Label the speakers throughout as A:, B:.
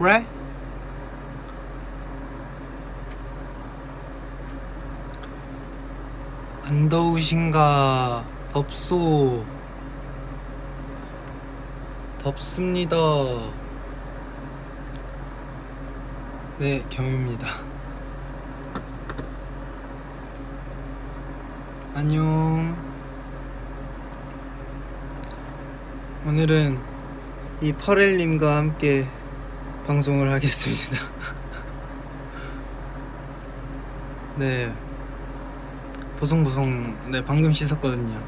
A: 그래? 안 더우신가? 덥소. 덥습니다. 네, 겸입니다. 안녕. 오늘은 이 퍼렐님과 함께 방송을 하겠습니다. 네. 보송보송, 네, 방금 씻었거든요.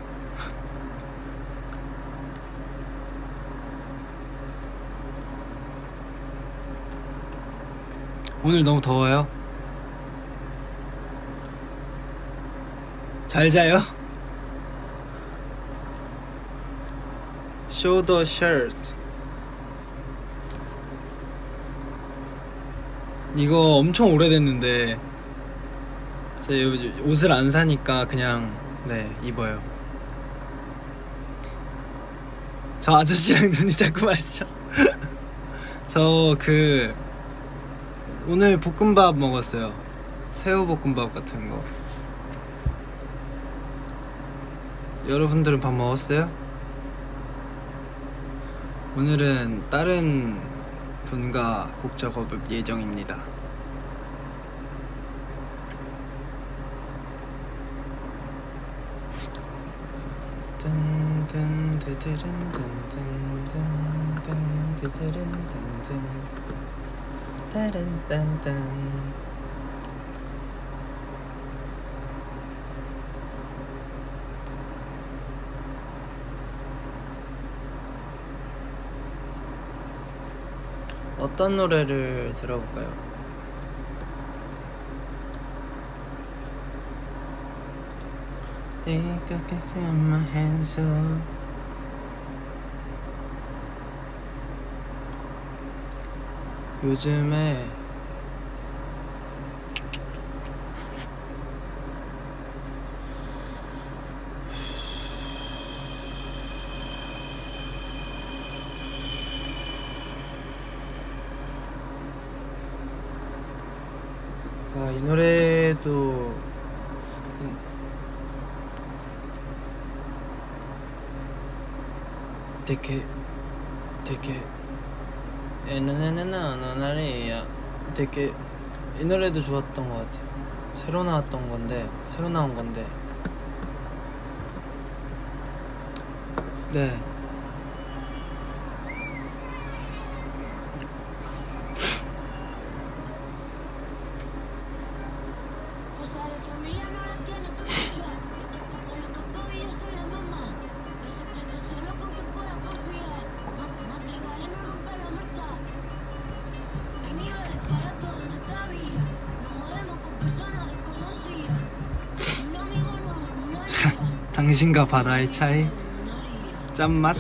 A: 오늘 너무 더워요? 잘 자요? Show. 이거 엄청 오래됐는데 요즘 옷을 안 사니까 그냥 네 입어요. 저 아저씨랑 눈이 자꾸 마시죠. 저 그 오늘 볶음밥 먹었어요. 새우 볶음밥 같은 거. 여러분들은 밥 먹었어요? 오늘은 다른 분과 곡 작업을 예정입니다. 뜬뜬 드드른 뜬뜬 뜬뜬 드드른 뜬뜬 따른 딴딴 어떤 노래를 들어볼까요? 요즘에 노래도 되게 되게 에나나나나나나리야 되게 이 노래도 좋았던 것 같아요. 새로 나왔던 건데 새로 나온 건데 네. 당신과 바다의 차이. 짠맛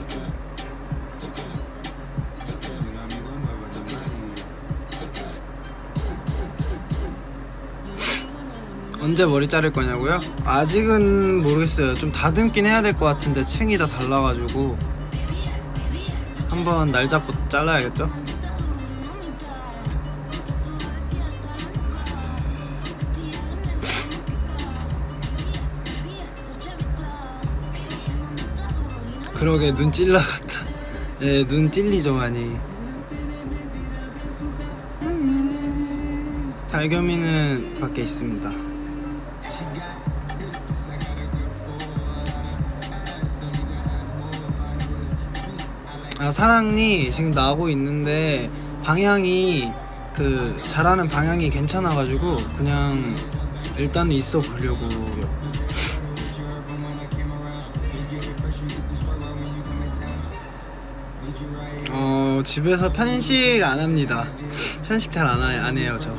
A: 언제 머리 자를 거냐고요? 아직은 모르겠어요. 좀 다듬긴 해야 될 것 같은데 층이 다 달라가지고 한번 날 잡고 잘라야겠죠? 그러게 눈 찔러갔다. 네, 눈 찔리죠 많이. 달겸이는 밖에 있습니다. 아 사랑니 지금 나오고 있는데 방향이 그 잘하는 방향이 괜찮아가지고 그냥 일단 있어 보려고요. 집에서 편식 안 합니다. 편식 잘 안 안 해요 저.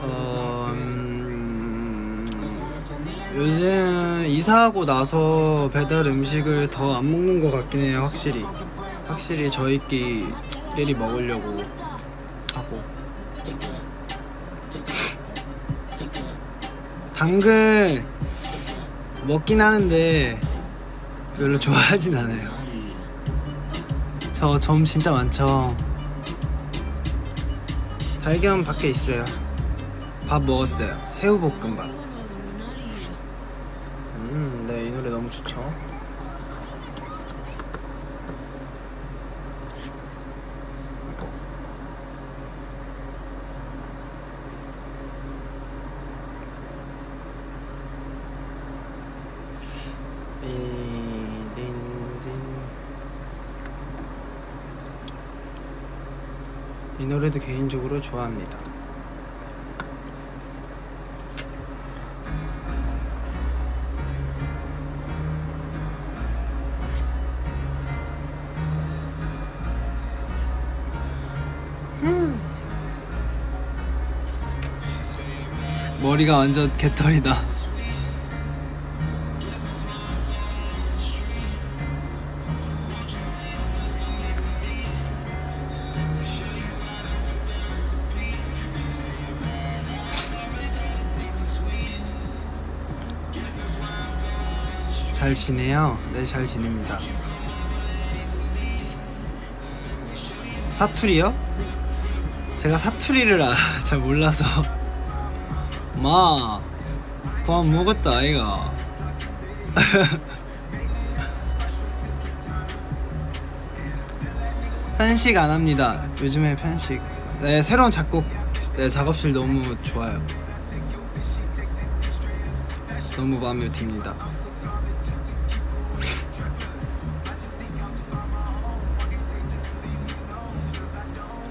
A: 어, 음, 요즘 이사하고 나서 배달 음식을 더 안 먹는 것 같긴 해요 확실히. 확실히 저희끼리 먹으려고 하고. 당근 먹긴 하는데 별로 좋아하진 않아요. 저 점 진짜 많죠. 달걀 밖에 있어요. 밥 먹었어요. 새우볶음밥. 음, 네, 이 노래 너무 좋죠. 이 노래도 개인적으로 좋아합니다. 머리가 완전 개털이다. 잘 지내요? 네, 잘 지냅니다. 사투리요? 제가 사투리를 아, 잘 몰라서. 마, 밥 먹었다, 아이가. 편식 안 합니다. 요즘에 편식. 네, 새로운 작곡, 네, 작업실 너무 좋아요. 너무 마음에 듭니다.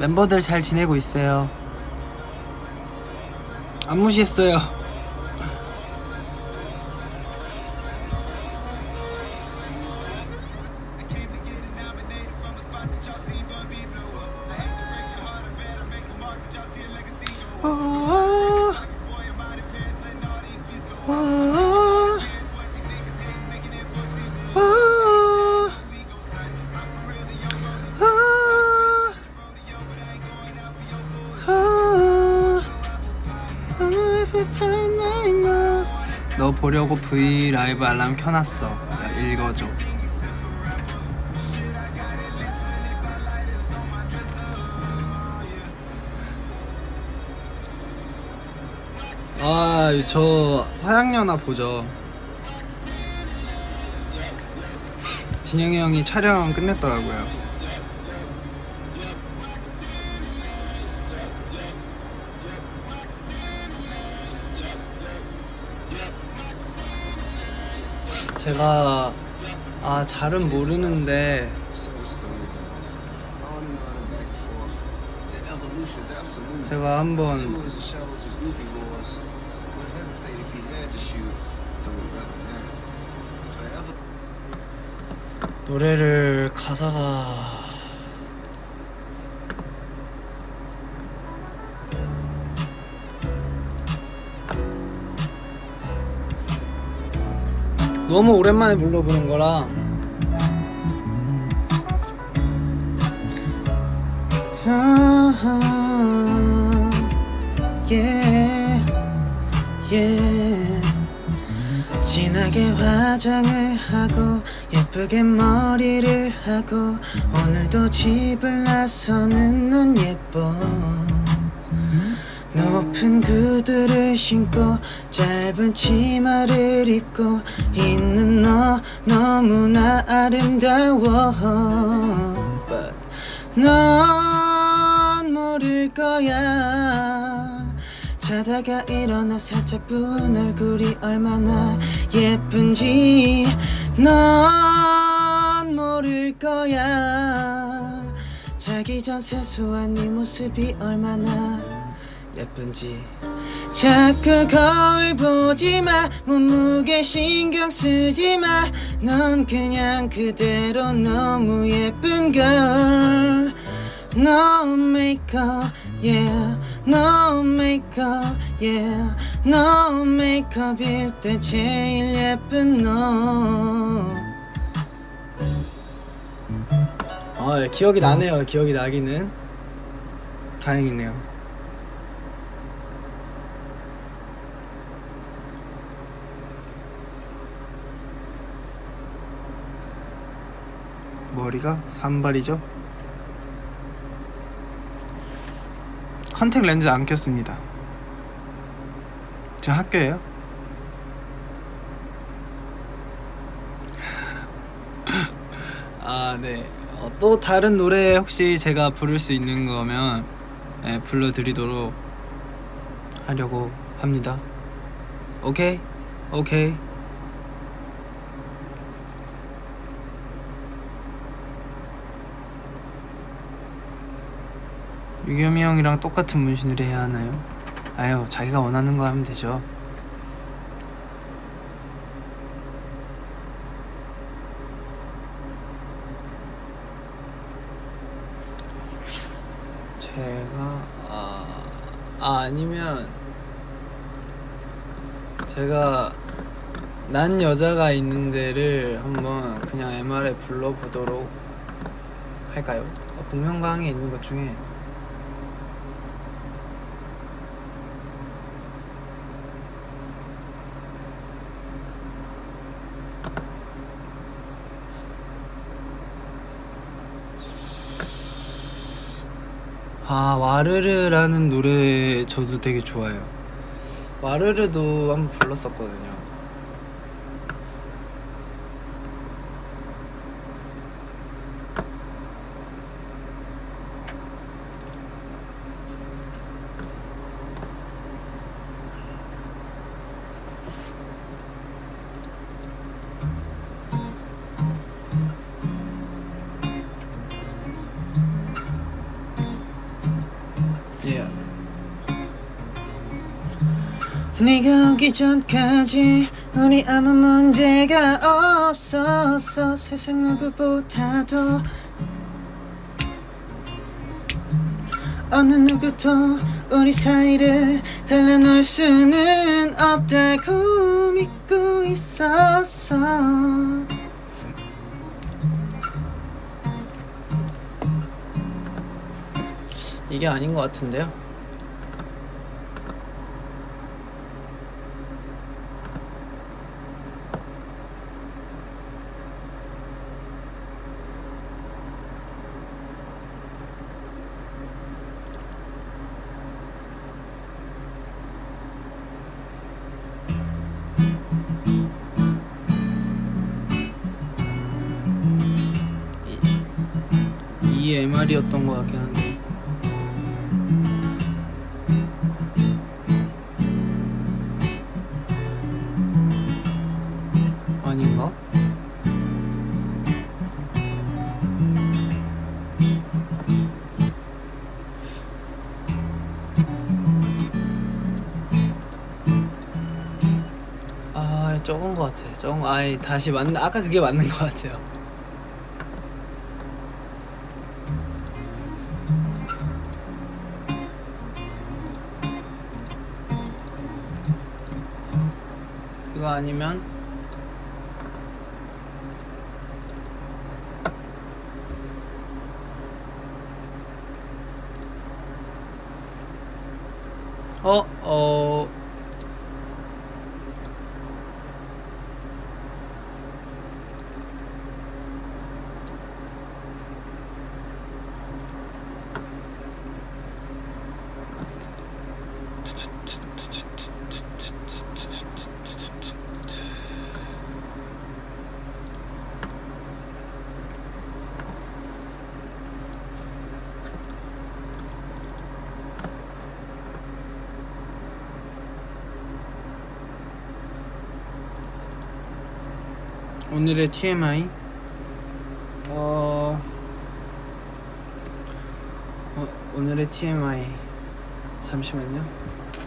A: 멤버들 잘 지내고 있어요. 안 무시했어요. 보려고 V 라이브 알람 켜놨어. 야, 읽어줘. 아, 저 화양연화 보죠. 진영이 형이 촬영 끝냈더라고요. 제가 아 잘은 모르는데. 제가 한번 노래를 가사가 너무 오랜만에 불러보는 거라 yeah. 진하게 화장을 하고 예쁘게 머리를 하고 오늘도 집을 나서는 넌 예뻐 높은 구두를 신고 짧은 치마를 입고 있는 너 너무나 아름다워. But 넌 모를 거야. 자다가 일어나 살짝 부은 얼굴이 얼마나 예쁜지 넌 모를 거야. 자기 전 세수한 네 모습이 얼마나 예쁜지. 자꾸 거울 보지 마. 몸무게 신경 쓰지 마넌 그냥 그대로 너무 예쁜 걸 No makeup yeah. No makeup yeah. No makeup일 때 제일 예쁜 너. 어, 기억이 나네요. 기억이 나기는. 다행이네요 머리가 산발이죠? 컨택 렌즈 안 꼈습니다. 저 학교예요? 아, 네. 어, 또 다른 노래 혹시 제가 부를 수 있는 거면 네, 불러드리도록 하려고 합니다. 오케이? 오케이. 유겸이 형이랑 똑같은 문신을 해야 하나요? 아유, 자기가 원하는 거 하면 되죠. 제가 아, 아 아니면 제가 난 여자가 있는 데를 한번 그냥 MR에 불러보도록 할까요? 어, 복면가왕에 있는 것 중에 아 와르르라는 노래 저도 되게 좋아해요. 와르르도 한번 불렀었거든요. 오기 전까지 우리 아무 문제가 없었어 세상 누구보다도 어느 누구도 우리 사이를 갈라놓을 수는 없다고 믿고 있었어 이게 아닌 것 같은데요? 이 MR이었던 것 같긴 한데. 아닌가? 아 적은 것 같아 적은 거 아이 다시 맞는 아까 그게 맞는 것 같아요 이거 아니면 어, 어. 오늘의 TMI 어... 어 오늘의 TMI 잠시만요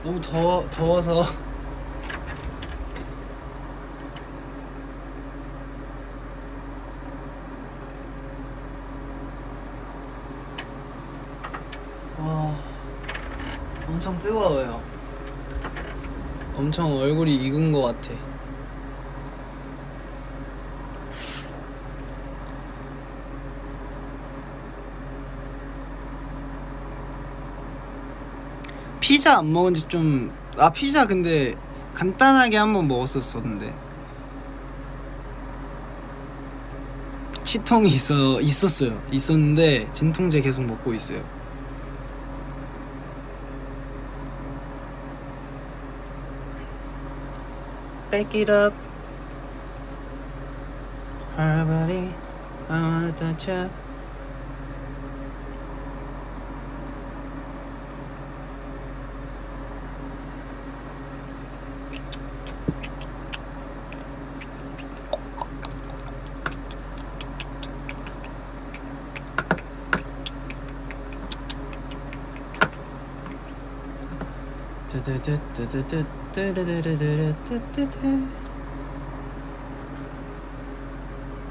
A: 너무 더워 더워서 와 엄청 뜨거워요. 엄청 얼굴이 익은 것 같아. 피자 안 먹은 지 좀 아 피자 근데 간단하게 한번 먹었었었는데. 치통이 있어 있었어요. 있었는데 진통제 계속 먹고 있어요. Back it up. Her body I wanna touch her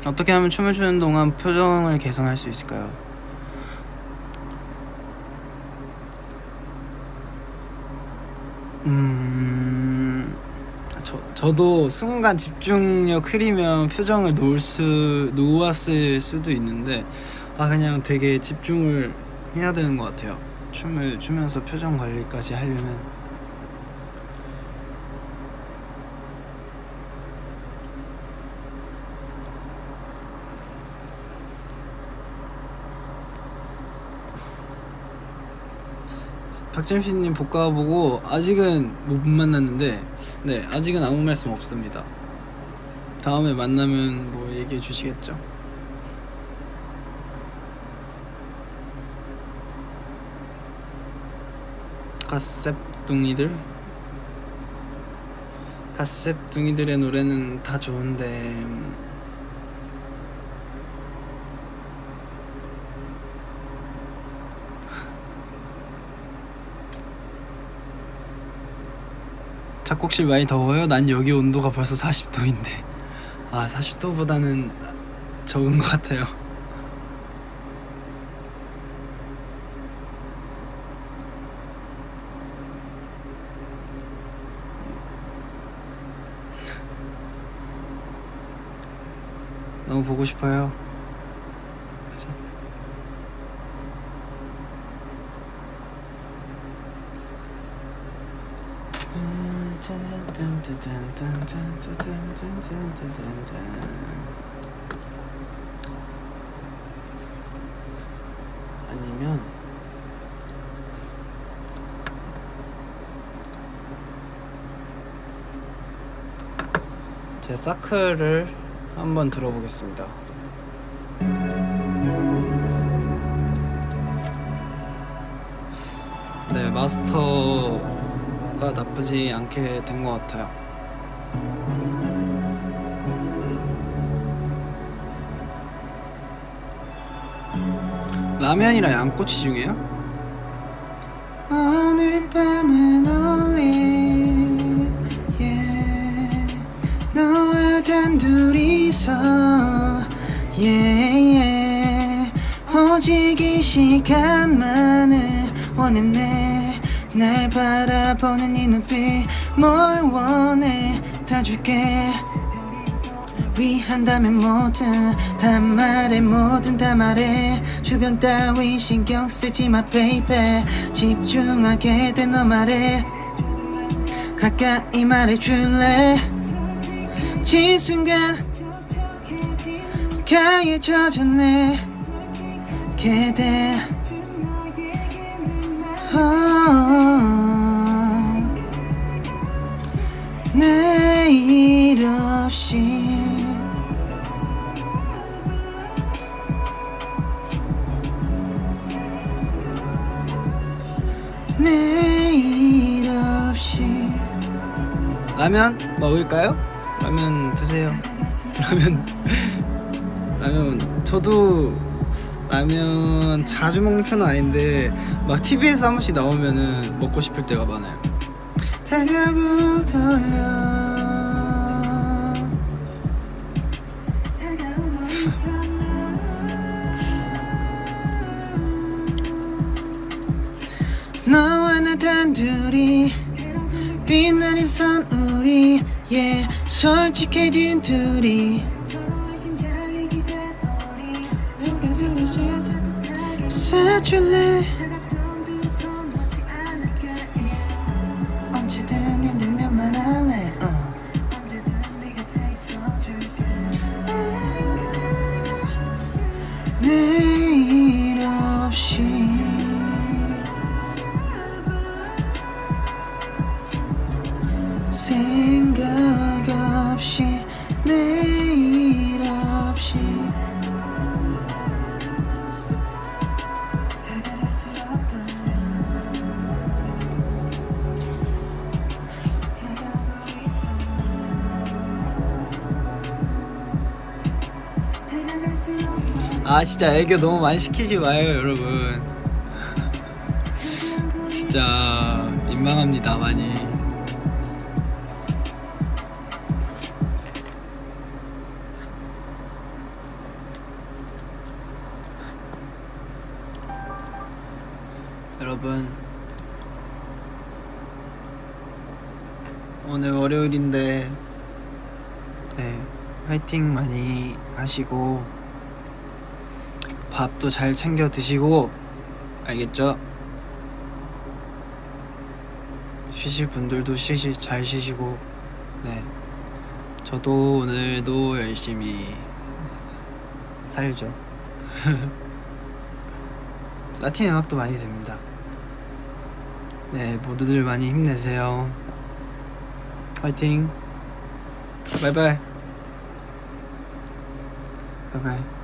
A: 어떻게 하면 춤을 추는 동안 표정을 개선할 수 있을까요? 음, 저 저도 순간 집중력 흐리면 표정을 놓을 수 놓았을 수도 있는데 아 그냥 되게 집중을 해야 되는 것 같아요. 춤을 추면서 표정 관리까지 하려면. 박재민님 복가 보고 아직은 못 만났는데 네 아직은 아무 말씀 없습니다. 다음에 만나면 뭐 얘기해 주시겠죠? 가셉둥이들 가셉둥이들의 노래는 다 좋은데 작곡실 많이 더워요? 난 여기 온도가 벌써 40도인데. 아 40도보다는 적은 것 같아요. 너무 보고 싶어요 그죠? 아니면 제 사클을 한번 들어보겠습니다. 네, 마스터 가 나쁘지 않게 된 것 같아요. 라면이랑 양꼬치 중에요? 오늘 밤은 only yeah. 너와 단둘이서 yeah, yeah. 오직 이 시간만을 원했네 날 바라보는 이 눈빛 뭘 원해? 다 줄게. 위한다면 뭐든 다 말해 뭐든 다 말해. 주변 따위 신경 쓰지 마 baby. 집중하게 돼 너 말해. 가까이 말해줄래? 진 순간 가에 젖었네. 그대. 어, 내일 없이 내일 없이 라면 먹을까요? 라면 드세요. 라면 라면 저도 라면 자주 먹는 편은 아닌데 막 TV에서 한 번씩 나오면은 먹고 싶을 때가 많아요. 걸려
B: 다가오고 있어
A: 너와 나 단둘이 빛나는 선 우리 yeah 솔직해진 둘이. 사줄래 아 진짜 애교 너무 많이 시키지 마요 여러분. 진짜 민망합니다 많이. 여러분. 오늘 월요일인데 네 화이팅 많이 하시고 밥도 잘 챙겨 드시고 알겠죠? 쉬실 분들도 쉬시 잘 쉬시고 네. 저도 오늘도 열심히 살죠. 라틴 음악도 많이 됩니다. 네 모두들 많이 힘내세요. 화이팅. 바이바이. 바이바이